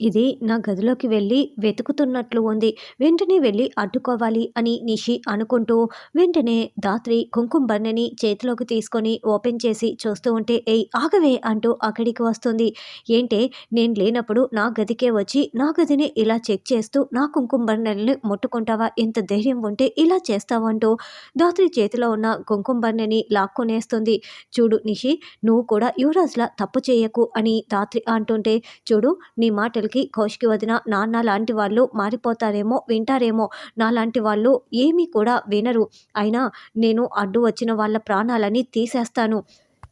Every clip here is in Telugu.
ఇది నా గదిలోకి వెళ్ళి వెతుకుతున్నట్లు ఉంది. వెంటనే వెళ్ళి అడ్డుకోవాలి అని నిషి అనుకుంటూ వెంటనే దాత్రి కుంకుమ బన్నని చేతిలోకి తీసుకొని ఓపెన్ చేసి చూస్తూ ఉంటే ఏయ్ ఆగవే అంటూ అక్కడికి వస్తుంది. ఏంటే నేను లేనప్పుడు నా గదికే వచ్చి నా గదిని ఇలా చెక్ చేస్తూ నా కుంకుమ బన్నెల్ని ముట్టుకుంటావా? ఎంత ధైర్యం ఉంటే ఇలా చేస్తావంటూ దాత్రి చేతిలో ఉన్న కుంకుమ బన్నని లాక్కునేస్తుంది. చూడు నిషి నువ్వు కూడా యువరాజ్లా తప్పు చేయకు అని దాత్రి అంటుంటే చూడు నీ మాటలకి కౌశికి వదిన నాన్న లాంటి వాళ్ళు మారిపోతారేమో వింటారేమో. నాలాంటి వాళ్ళు ఏమీ కూడా వినరు. అయినా నేను అడ్డు వచ్చిన వాళ్ళ ప్రాణాలని తీసేస్తాను.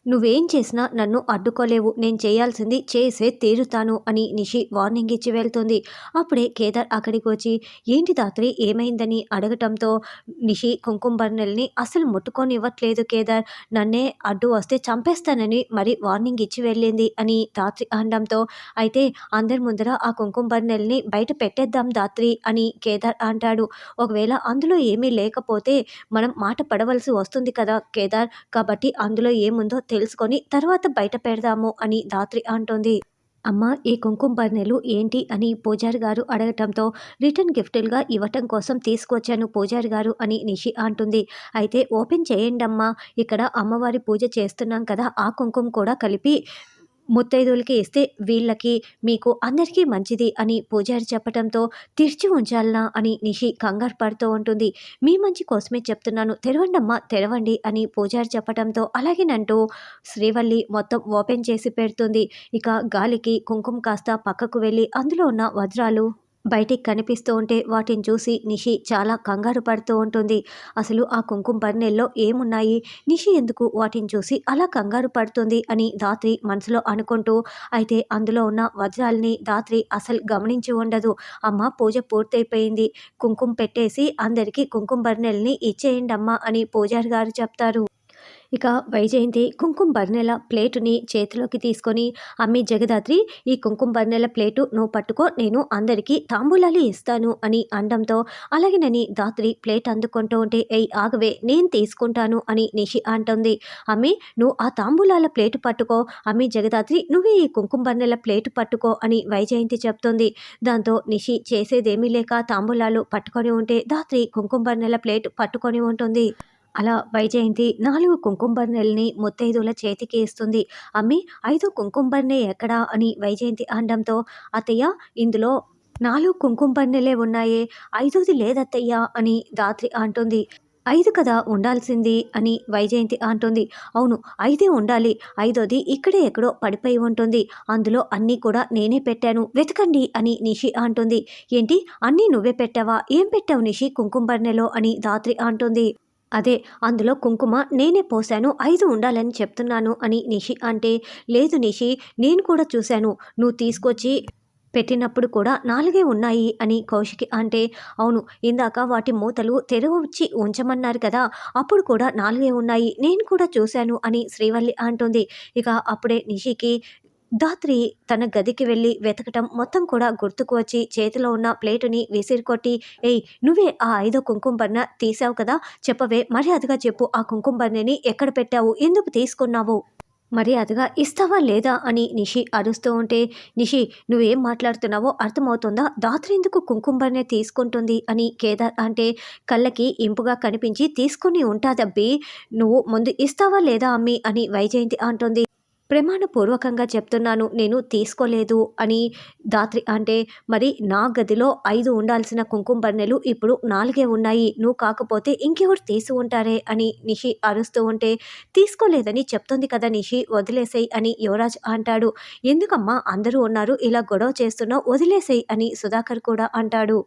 నువ్వేం చేసినా నన్ను అడ్డుకోలేవు. నేను చేయాల్సింది చేసే తీరుతాను అని నిషి వార్నింగ్ ఇచ్చి వెళ్తుంది. అప్పుడే కేదార్ అక్కడికి వచ్చి ఏంటి దాత్రి ఏమైందని? అడగటంతో నిషి కుంకుంబర్నెల్ని అసలు ముట్టుకొనివ్వట్లేదు కేదార్. నన్నే అడ్డు వస్తే చంపేస్తానని మరి వార్నింగ్ ఇచ్చి వెళ్ళింది అని దాత్రి అనడంతో అయితే అందరి ముందర ఆ కుంకుంబర్నెల్ని బయట పెట్టేద్దాం దాత్రి అని కేదార్ అంటాడు. ఒకవేళ అందులో ఏమీ లేకపోతే మనం మాట పడవలసి వస్తుంది కదా కేదార్. కాబట్టి అందులో ఏముందో తెలుసుకొని తర్వాత బయట పెడదాము అని దాత్రి అంటోంది. అమ్మ ఈ కుంకుమ బర్నెలు ఏంటి అని పూజారి గారు అడగటంతో రిటర్న్ గిఫ్టులుగా ఇవ్వటం కోసం తీసుకొచ్చాను పూజారి గారు అని నిషి అంటుంది. అయితే ఓపెన్ చేయండమ్మా ఇక్కడ అమ్మవారి పూజ చేస్తున్నాం కదా ఆ కుంకుమ కూడా కలిపి ముత్తైదువులకి ఇస్తే వీళ్ళకి మీకు అందరికీ మంచిది అని పూజారి చెప్పడంతో తెరిచి ఉంచాలనా అని నిషి కంగారు పడుతూ ఉంటుంది. మీ మంచి కోసమే చెప్తున్నాను. తెరవండమ్మా తెరవండి అని పూజారి చెప్పడంతో అలాగేనంటూ శ్రీవల్లి మొత్తం ఓపెన్ చేసి పెడుతుంది. ఇక గాలికి కుంకుమ కాస్త పక్కకు వెళ్ళి అందులో ఉన్న వజ్రాలు బయటికి కనిపిస్తూ ఉంటే వాటిని చూసి నిషి చాలా కంగారు పడుతూ ఉంటుంది. అసలు ఆ కుంకుమ బర్నెల్లో ఏమున్నాయి? నిషి ఎందుకు వాటిని చూసి అలా కంగారు పడుతుంది అని దాత్రి మనసులో అనుకుంటూ అయితే అందులో ఉన్న వజ్రాల్ని దాత్రి అసలు గమనించి ఉండదు. అమ్మ పూజ పూర్తయిపోయింది. కుంకుమ పెట్టేసి అందరికీ కుంకుమ బర్నెల్ని ఇచ్చేయండి అమ్మ అని పూజారి గారు చెప్తారు. ఇక వైజయంతి కుంకుమ బర్నెల ప్లేటుని చేతిలోకి తీసుకొని అమ్మి జగదాత్రి ఈ కుంకుమ బర్నెల ప్లేటు నువ్వు పట్టుకో నేను అందరికీ తాంబూలాలు ఇస్తాను అని అనడంతో అలాగేనని దాత్రి ప్లేట్ అందుకుంటూ ఉంటే ఎయ్ ఆగవే నేను తీసుకుంటాను అని నిషి అంటుంది. అమ్మి నువ్వు ఆ తాంబూలాల ప్లేటు పట్టుకో అమ్మి జగదాత్రి నువ్వే ఈ కుంకుమ బర్నెల ప్లేటు పట్టుకో అని వైజయంతి చెప్తుంది. దాంతో నిషి చేసేదేమీ లేక తాంబూలాలు పట్టుకొని ఉంటే దాత్రి కుంకుమ బర్నెల ప్లేట్ పట్టుకొని ఉంటుంది. అలా వైజయంతి నాలుగు కుంకుంబర్నెల్ని ముత్తైదుల చేతికి ఇస్తుంది. అమ్మి ఐదో కుంకుంబర్నే ఎక్కడా? అని వైజయంతి అనడంతో అత్తయ్య ఇందులో నాలుగు కుంకుంబర్నెలే ఉన్నాయే. ఐదోది లేదత్తయ్య అని దాత్రి అంటుంది. ఐదు కదా ఉండాల్సింది అని వైజయంతి అంటుంది. అవును ఐదే ఉండాలి. ఐదోది ఇక్కడే ఎక్కడో పడిపోయి ఉంటుంది. అందులో అన్నీ కూడా నేనే పెట్టాను. వెతకండి అని నిషి అంటుంది. ఏంటి అన్నీ నువ్వే పెట్టావా? ఏం పెట్టావు నిషి కుంకుంబర్నెలో అని దాత్రి అంటుంది. అదే అందులో కుంకుమ నేనే పోశాను ఐదు ఉండాలని చెప్తున్నాను అని నిషి అంటే లేదు నిషి నేను కూడా చూశాను నువ్వు తీసుకొచ్చి పెట్టినప్పుడు కూడా నాలుగే ఉన్నాయి అని కౌశికి అంటే అవును ఇందాక వాటి మూతలు తెరవచ్చి ఉంచమన్నారు కదా అప్పుడు కూడా నాలుగే ఉన్నాయి నేను కూడా చూశాను అని శ్రీవల్లి అంటుంది. ఇక అప్పుడే నిషికి దాత్రి తన గదికి వెళ్ళి వెతకటం మొత్తం కూడా గుర్తుకు వచ్చి చేతిలో ఉన్న ప్లేటుని విసిరికొట్టి ఏయ్ నువ్వే ఆ ఐదో కుంకుంబర్ణ తీసావు కదా చెప్పవే మర్యాదగా చెప్పు ఆ కుంకుంబర్ణని ఎక్కడ పెట్టావు ఎందుకు తీసుకున్నావు? మర్యాదగా ఇస్తావా లేదా? అని నిషి అరుస్తూ ఉంటే నిషి నువ్వేం మాట్లాడుతున్నావో అర్థమవుతుందా? దాత్రి ఎందుకు కుంకుమనే తీసుకుంటుంది? అని కేదార్ అంటే కళ్ళకి ఇంపుగా కనిపించి తీసుకుని ఉంటాదబ్బి నువ్వు ముందు ఇస్తావా లేదా అమ్మి? అని వైజయంతి అంటుంది. ప్రమాణపూర్వకంగా చెప్తున్నాను నేను తీసుకోలేదు అని దాత్రి అంటే మరి నా గదిలో ఐదు ఉండాల్సిన కుంకుమ బర్ణెలు ఇప్పుడు నాలుగే ఉన్నాయి నువ్వు కాకపోతే ఇంకెవరు తీసి ఉంటారే అని నిషి అరుస్తూ ఉంటే తీసుకోలేదని చెప్తుంది కదా నిషి వదిలేసేయి అని యువరాజ్ అంటాడు. ఎందుకమ్మా అందరూ ఉన్నారు ఇలా గొడవ చేస్తున్నావు వదిలేసేయి అని సుధాకర్ కూడా అంటాడు.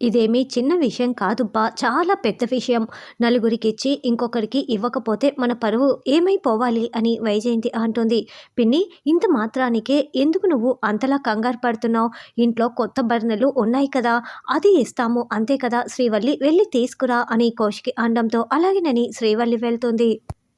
ఇదేమీ చిన్న విషయం కాదుబ్బా చాలా పెద్ద విషయం. నలుగురికి ఇచ్చి ఇంకొకరికి ఇవ్వకపోతే మన పరువు ఏమైపోవాలి అని వైజయంతి అంటుంది. పిన్ని ఇంత మాత్రానికే ఎందుకు నువ్వు అంతలా కంగారు పడుతున్నావు? ఇంట్లో కొత్త బర్ణెలు ఉన్నాయి కదా అది ఇస్తాము అంతే కదా శ్రీవల్లి వెళ్ళి తీసుకురా అని కౌశికి అనడంతో అలాగేనని శ్రీవల్లి వెళ్తుంది.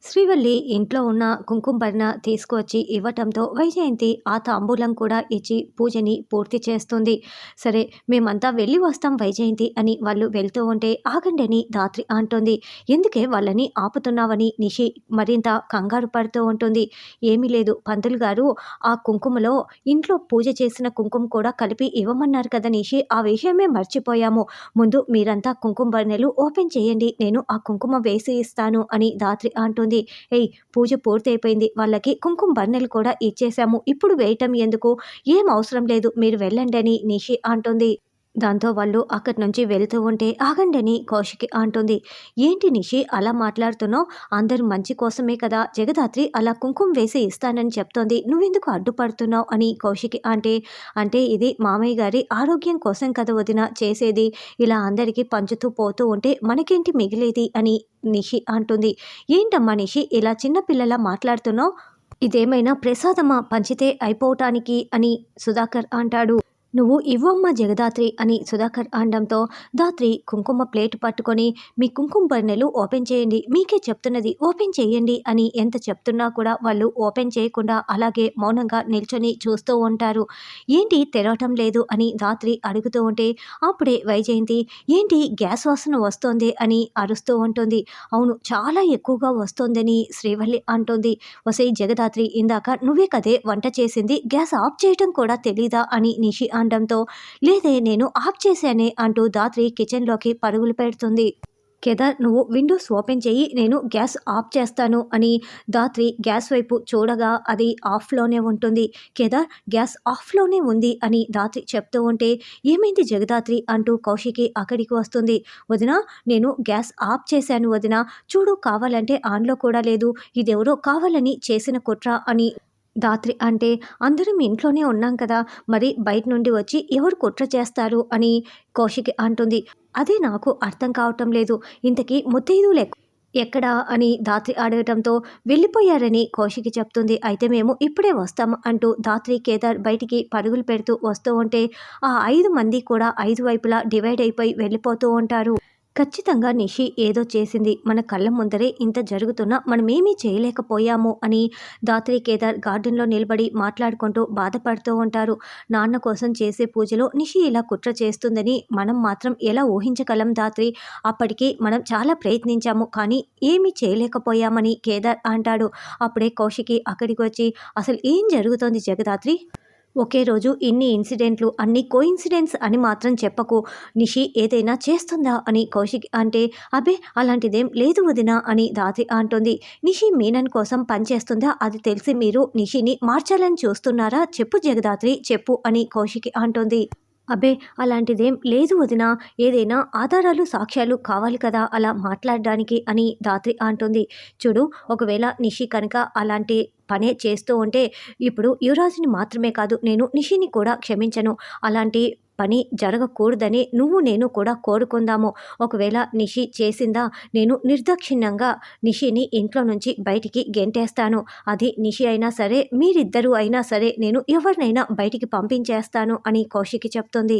శ్రీవల్లి ఇంట్లో ఉన్న కుంకుమ భరణ తీసుకువచ్చి ఇవ్వటంతో వైజయంతి ఆ తాంబూలం కూడా ఇచ్చి పూజని పూర్తి చేస్తుంది. సరే మేమంతా వెళ్ళి వస్తాం వైజయంతి అని వాళ్ళు వెళ్తూ ఉంటే ఆగండని దాత్రి అంటుంది. ఎందుకే వాళ్ళని ఆపుతున్నావని నిషి మరింత కంగారు పడుతూ ఉంటుంది. ఏమీ లేదు పంతులు గారు ఆ కుంకుమలో ఇంట్లో పూజ చేసిన కుంకుమ కూడా కలిపి ఇవ్వమన్నారు కదా నిషి. ఆ విషయమే మర్చిపోయాము. ముందు మీరంతా కుంకుమ భరణలు ఓపెన్ చేయండి నేను ఆ కుంకుమ వేసి ఇస్తాను అని దాత్రి అంటుంది. అంటుంది ఏయ్ పూజ పూర్తయిపోయింది. వాళ్ళకి కుంకుమ బర్ణెలు కూడా ఇచ్చేశాము ఇప్పుడు వేయటం ఎందుకు? ఏం అవసరం లేదు. మీరు వెళ్ళండి అని నిషి అంటుంది. దాంతో వాళ్ళు అక్కడి నుంచి వెళ్తూ ఉంటే ఆగండి అని కౌశికి అంటుంది. ఏంటి నిషి అలా మాట్లాడుతున్నావు? అందరు మంచి కోసమే కదా. జగదాత్రి అలా కుంకుమ వేసి ఇస్తానని చెప్తోంది. నువ్వెందుకు అడ్డుపడుతున్నావు? అని కౌశికి అంటే అంటే ఇది మామయ్య గారి ఆరోగ్యం కోసం కదా వదిన చేసేది. ఇలా అందరికీ పంచుతూ పోతూ ఉంటే మనకేంటి మిగిలేది? అని నిషి అంటుంది. ఏంటమ్మా నిషి ఇలా చిన్నపిల్లలా మాట్లాడుతున్నావు? ఇదేమైనా ప్రసాదమా? పంచితే అయిపోవటానికి? అని సుధాకర్ అంటాడు. నువ్వు ఇవ్వమ్మ జగదాత్రి అని సుధాకర్ అనడంతో దాత్రి కుంకుమ ప్లేట్ పట్టుకొని మీ కుంకుమ బర్నెలు ఓపెన్ చేయండి మీకే చెప్తున్నది ఓపెన్ చేయండి అని ఎంత చెప్తున్నా కూడా వాళ్ళు ఓపెన్ చేయకుండా అలాగే మౌనంగా నిల్చొని చూస్తూ ఉంటారు. ఏంటి తెరవటం లేదు అని దాత్రి అడుగుతూ ఉంటే అప్పుడే వైజయంతి ఏంటి గ్యాస్ వాసన వస్తోంది అని అరుస్తూ ఉంటుంది. అవును చాలా ఎక్కువగా వస్తోందని శ్రీవల్లి అంటుంది. వసై జగదాత్రి ఇందాక నువ్వే కదే వంట చేసింది గ్యాస్ ఆఫ్ చేయటం కూడా తెలీదా అని నిషి అనడంతో లేదే నేను ఆఫ్ చేశానే అంటూ దాత్రి కిచెన్లోకి పరుగులు పెడుతుంది. కేదార్ నువ్వు విండోస్ ఓపెన్ చేయి నేను గ్యాస్ ఆఫ్ చేస్తాను అని దాత్రి గ్యాస్ వైపు చూడగా అది ఆఫ్లోనే ఉంటుంది. కేదార్ గ్యాస్ ఆఫ్లోనే ఉంది అని దాత్రి చెప్తూ ఉంటే ఏమైంది జగదాత్రి అంటూ కౌశికి అక్కడికి వస్తుంది. వదిన నేను గ్యాస్ ఆఫ్ చేశాను వదిన చూడు కావాలంటే ఆన్లో కూడా లేదు ఇదెవరో కావాలని చేసిన కుట్ర అని దాత్రి అంటే అందరం ఇంట్లోనే ఉన్నాం కదా మరి బయట నుండి వచ్చి ఎవరు కుట్ర చేస్తారు అని కౌశికి అంటుంది. అదే నాకు అర్థం కావటం లేదు. ఇంతకీ ముత్తైదు లెక్క ఎక్కడా అని దాత్రి అడగటంతో వెళ్ళిపోయారని కౌశికి చెప్తుంది. అయితే మేము ఇప్పుడే వస్తాం అంటూ దాత్రి కేదార్ బయటికి పరుగులు పెడుతూ వస్తూ ఉంటే ఆ ఐదు మంది కూడా ఐదు వైపులా డివైడ్ అయిపోయి వెళ్ళిపోతూ ఉంటారు. ఖచ్చితంగా నిషి ఏదో చేసింది. మన కళ్ళ ముందరే ఇంత జరుగుతున్నా మనమేమీ చేయలేకపోయాము అని దాత్రి కేదార్ గార్డెన్లో నిలబడి మాట్లాడుకుంటూ బాధపడుతూ ఉంటారు. నాన్న కోసం చేసే పూజలో నిషి ఇలా కుట్ర చేస్తుందని మనం మాత్రం ఎలా ఊహించగలం దాత్రి? అప్పటికి మనం చాలా ప్రయత్నించాము కానీ ఏమీ చేయలేకపోయామని కేదార్ అంటాడు. అప్పుడే కౌశికి అక్కడికి వచ్చి అసలు ఏం జరుగుతోంది జగదాత్రి? ఒకే రోజు ఇన్ని ఇన్సిడెంట్లు అన్ని కోఇన్సిడెంట్స్ అని మాత్రం చెప్పకు. నిషి ఏదైనా చేస్తుందా అని కౌశిక్ అంటే అబే అలాంటిదేం లేదు వదినా అని దాతి అంటుంది. నిషి మీనన్ కోసం పనిచేస్తుందా అది తెలిసి మీరు నిషిని మార్చాలని చూస్తున్నారా? చెప్పు జగదాత్రి చెప్పు అని కౌశిక్ అంటుంది. అబే అలాంటిదేం లేదు వదిన. ఏదైనా ఆధారాలు సాక్ష్యాలు కావాలి కదా అలా మాట్లాడడానికి అని దాత్రి అంటుంది. చూడు ఒకవేళ నిషి కనుక అలాంటి పనే చేస్తూ ఉంటే ఇప్పుడు యువరాజుని మాత్రమే కాదు నేను నిషిని కూడా క్షమించను. అలాంటి పని జరగకూడదని నువ్వు నేను కూడా కోరుకుందాము. ఒకవేళ నిషి చేసిందా నేను నిర్దాక్షిణ్యంగా నిషిని ఇంట్లో నుంచి బయటికి గెంటేస్తాను. అది నిషి అయినా సరే మీరిద్దరూ అయినా సరే నేను ఎవరినైనా బయటికి పంపించేస్తాను అని కౌశికి చెప్తుంది.